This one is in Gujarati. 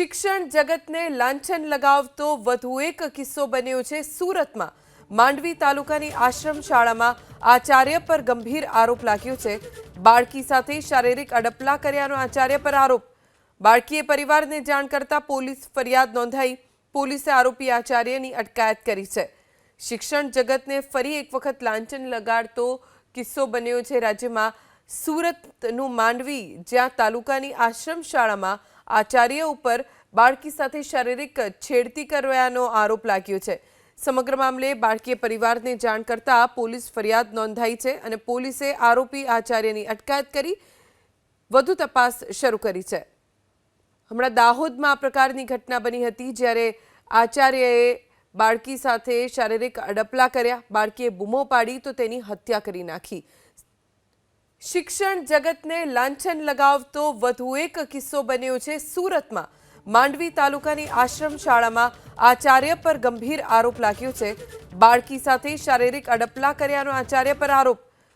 શિક્ષણ જગતને લાંછન લગાવતો વધુ એક કિસ્સો બન્યો છે સુરતમાં. માંડવી તાલુકાની આશ્રમ શાળામાં આચાર્ય પર ગંભીર આરોપ લાગ્યો છે. બાળકી સાથે શારીરિક અડપલા કર્યાનો આચાર્ય પર આરોપ. બાળકીએ પરિવારને જાણ કરતા પોલીસ ફરિયાદ નોંધાઈ. પોલીસે આરોપી આચાર્યની અટકાયત કરી છે. શિક્ષણ જગતને ફરી એક વખત લાંછન લગાડતો કિસ્સો બન્યો છે રાજ્યમાં. સુરતનું માંડવી, જ્યાં તાલુકાની આશ્રમ શાળામાં આચાર્ય ઉપર બાળકી સાથે શારીરિક છેડતી કરવાનો આરોપ લાગ્યો છે. સમગ્ર મામલે બાળકીએ પરિવારને જાણ કરતા પોલીસ ફરિયાદ નોંધાઈ છે અને પોલીસે આરોપી આચાર્યની અટકાયત કરી વધુ તપાસ શરૂ કરી છે. હમણાં દાહોદમાં આ પ્રકારની ઘટના બની હતી જ્યારે આચાર્યએ બાળકી સાથે શારીરિક અડપલા કર્યા. બાળકીએ બૂમો પાડી તો તેની હત્યા કરી નાખી. શિક્ષણ જગતને લાંછન લગાવતો વધુ એક કિસ્સો બન્યો છે સુરતમાં. માંડવી તાલુકાની આશ્રમ શાળામાં આચાર્ય પર ગંભીર આરોપ લાગ્યો છે. બાળકી સાથે શારીરિક અડપલા કર્યાનો આચાર્ય પર આરોપ